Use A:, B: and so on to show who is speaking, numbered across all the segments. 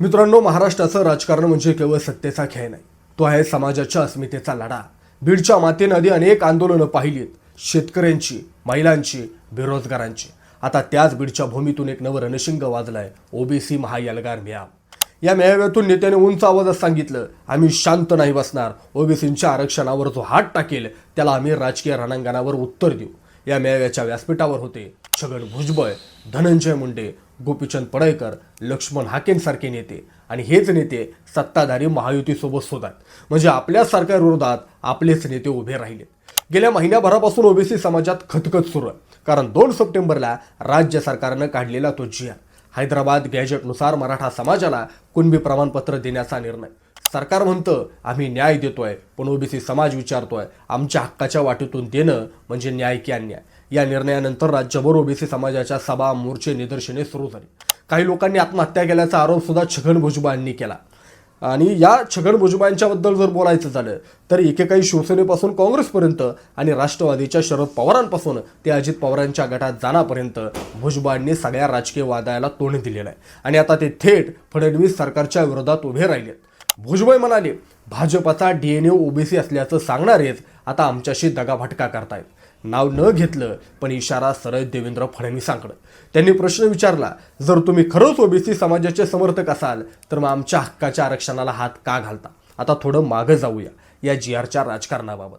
A: मित्रांनो महाराष्ट्राचं राजकारण म्हणजे केवळ सत्तेचा खेळ नाही. तो आहे समाजाच्या अस्मितेचा लढा. बीडच्या मातेनं आधी अनेक आंदोलनं पाहिलीत. शेतकऱ्यांची महिलांची बेरोजगारांची. आता त्याच बीडच्या भूमीतून एक नवं रणशिंग वाजलंय. ओबीसी महायलगार मेळाव या मेळाव्यातून नेत्याने उंच आवाजात सांगितलं आम्ही शांत नाही बसणार. ओबीसींच्या आरक्षणावर जो हात टाकेल त्याला आम्ही राजकीय रणांगणावर उत्तर देऊ. या मेळाव्याच्या व्यासपीठावर होते छगन भुजबळ धनंजय मुंडे गोपीचंद पडळकर लक्ष्मण हाकेंसारखे नेते आणि हेच नेते सत्ताधारी महायुतीसोबत सोबत म्हणजे आपल्या सरकारविरोधात आपलेच नेते उभे राहिले. गेल्या महिन्याभरापासून ओबीसी समाजात खतखत सुरू आहे. कारण दोन सप्टेंबरला राज्य सरकारनं काढलेला तो जिया हैदराबाद गॅजेटनुसार मराठा समाजाला कुणबी प्रमाणपत्र देण्याचा निर्णय. सरकार म्हणतं आम्ही न्याय देतोय पण ओबीसी समाज विचारतोय. आमच्या हक्काच्या वाटेतून देणं म्हणजे न्याय की अन्याय. या निर्णयानंतर राज्यभर ओबीसी समाजाच्या सभा मोर्चे निदर्शने सुरू झाली. काही लोकांनी आत्महत्या केल्याचा आरोप सुद्धा छगन भुजबळांनी केला. आणि या छगन भुजबळांच्याबद्दल जर बोलायचं झालं तर एकेकाळी शिवसेनेपासून काँग्रेसपर्यंत आणि राष्ट्रवादीच्या शरद पवारांपासून ते अजित पवारांच्या गटात जाण्यापर्यंत भुजबळांनी सगळ्या राजकीय वादायाला तोंड दिलेलं आहे. आणि आता ते थेट फडणवीस सरकारच्या विरोधात उभे राहिलेत. भुजबळ म्हणाले भाजपाचा ए ओबीसी असल्याचं सांगणारेच आता आमच्याशी दगाभटका करतायत. नाव न घेतलं पण इशारा सरळ देवेंद्र फडणवीसांकडे. त्यांनी प्रश्न विचारला जर तुम्ही खरंच ओबीसी समाजाचे समर्थक असाल तर मग आमच्या हक्काच्या आरक्षणाला हात का घालता? आता थोडं मागं जाऊया या जी आरच्या राजकारणाबाबत.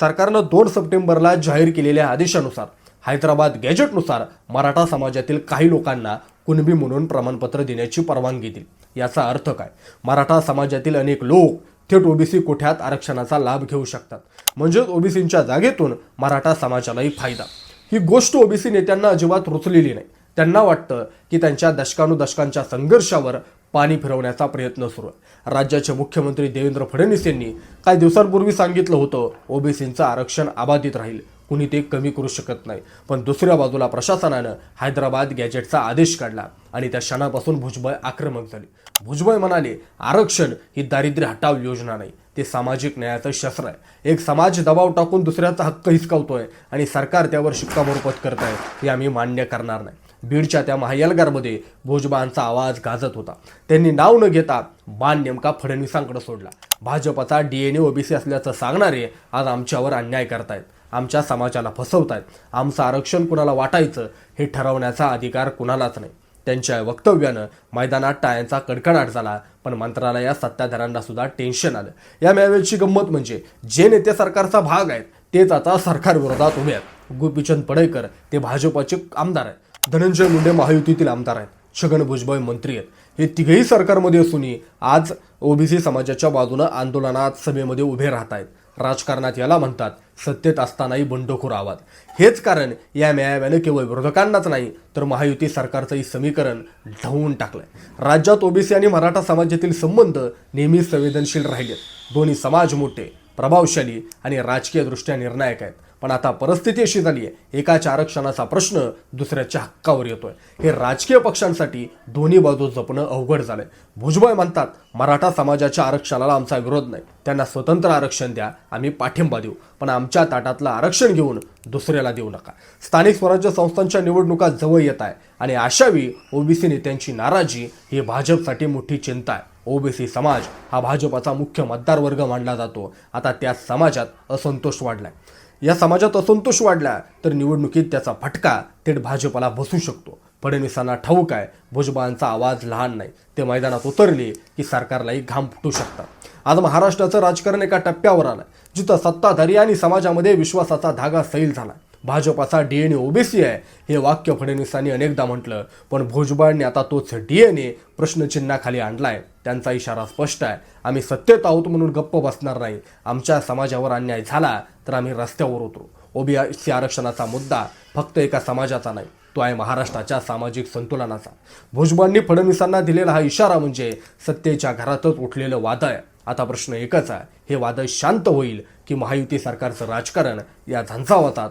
A: सरकारनं दोन सप्टेंबरला जाहीर केलेल्या आदेशानुसार हैदराबाद गॅजेटनुसार मराठा समाजातील काही लोकांना कुणबी म्हणून प्रमाणपत्र देण्याची परवानगी दिली. याचा अर्थ काय? मराठा समाजातील अनेक लोक थेट ओबीसी कोठ्यात आरक्षणाचा लाभ घेऊ शकतात. म्हणजेच ओबीसींच्या जागेतून मराठा समाजालाही फायदा. ही गोष्ट ओबीसी नेत्यांना अजिबात रुचलेली नाही. त्यांना वाटतं की त्यांच्या दशकानुदशकांच्या संघर्षावर पाणी फिरवण्याचा प्रयत्न सुरू आहे. राज्याचे मुख्यमंत्री देवेंद्र फडणवीस यांनी काही दिवसांपूर्वी सांगितलं होतं ओबीसींचं आरक्षण अबाधित राहील. कुणी ते कमी करू शकत नाही. पण दुसऱ्या बाजूला प्रशासनानं हैदराबाद गॅजेटचा आदेश काढला आणि त्या क्षणापासून भुजबळ आक्रमक झाले. भुजबळ म्हणाले आरक्षण ही दारिद्र्य हटाव योजना नाही ते सामाजिक न्यायाचं शस्त्र आहे. एक समाज दबाव टाकून दुसऱ्याचा हक्क हिसकावतोय आणि सरकार त्यावर शिक्कामोर्फत करत आहे हे आम्ही मान्य करणार नाही. बीडच्या त्या महायलगारमध्ये भुजबळांचा आवाज गाजत होता. त्यांनी नाव न घेता बाण नेमका फडणवीसांकडे सोडला. भाजपचा डीएनए ओबीसी असल्याचं सांगणारे आज आमच्यावर अन्याय करतायत. आमच्या समाजाला फसवतायत. आमचं आरक्षण कुणाला वाटायचं हे ठरवण्याचा अधिकार कुणालाच नाही. त्यांच्या वक्तव्यानं मैदानात टाळ्यांचा कडकडाट झाला पण मंत्रालयात सत्ताधाऱ्यांना सुद्धा टेन्शन आलं. या मेळाव्याची गंमत म्हणजे जे नेते सरकारचा भाग आहेत तेच आता सरकार विरोधात उभे आहेत. गोपीचंद पडळकर ते भाजपाचे आमदार आहेत. धनंजय मुंडे महायुतीतील आमदार आहेत. छगन भुजबळ मंत्री आहेत. हे तिघेही सरकारमध्ये असूनही आज ओबीसी समाजाच्या बाजूनं आंदोलनात सभेमध्ये उभे राहत आहेत राजकारणात याला म्हणतात सत्तेत असतानाही बंडखोर आवाज. हेच कारण या मेळाव्यानं केवळ विरोधकांनाच नाही तर महायुती सरकारचंही समीकरण ढवून टाकलंय. राज्यात ओबीसी आणि मराठा समाजातील संबंध नेहमीच संवेदनशील राहिलेत. दोन्ही समाज मोठे प्रभावशाली आणि राजकीयदृष्ट्या निर्णायक आहेत. पण आता परिस्थिती अशी झाली आहे एकाच्या आरक्षणाचा प्रश्न दुसऱ्याच्या हक्कावर येतोय. हे राजकीय पक्षांसाठी दोन्ही बाजू जपणं अवघड झालंय. भुजबळ म्हणतात मराठा समाजाच्या आरक्षणाला आमचा विरोध नाही. त्यांना स्वतंत्र आरक्षण द्या. आम्ही पाठिंबा देऊ. पण आमच्या ताटातलं आरक्षण घेऊन दुसऱ्याला देऊ नका. स्थानिक स्वराज्य संस्थांच्या निवडणुका जवळ येत आहे. आणि अशावेळी ओबीसी नेत्यांची नाराजी ही भाजपसाठी मोठी चिंता आहे. ओबीसी समाज हा भाजपाचा मुख्य मतदार वर्ग मानला जातो. आता त्या समाजात असंतोष वाढलाय. या समाजात असंतोष वाढला तर निवडणुकीत त्याचा फटका थेट भाजपला बसू शकतो. फडणवीसांना ठाऊक आहे भुजबळांचा आवाज लहान नाही. ते मैदानात उतरले की सरकारलाही घाम फुटू शकतात. आज महाराष्ट्राचं राजकारण एका टप्प्यावर आलं जिथं सत्ताधारी आणि समाजामध्ये विश्वासाचा धागा सैल झाला. भाजपाचा डीएनए ओबीसी आहे. हे वाक्य फडणवीसांनी अनेकदा म्हटलं पण भुजबळांनी आता तोच डी एन ए प्रश्नचिन्हाखाली आणलाय. त्यांचा इशारा स्पष्ट आहे. आम्ही सत्तेत आहोत म्हणून गप्प बसणार नाही. आमच्या समाजावर अन्याय झाला तर आम्ही रस्त्यावर उतरू. ओबीसी आरक्षणाचा मुद्दा फक्त एका समाजाचा नाही तो आहे महाराष्ट्राच्या सामाजिक संतुलनाचा. भुजबळांनी फडणवीसांना दिलेला हा इशारा म्हणजे सत्तेच्या घरातच उठलेलं वादळ आता प्रश्न एकच आहे. हे वादळ शांत होईल की महायुती सरकारचं राजकारण या झंझावातात?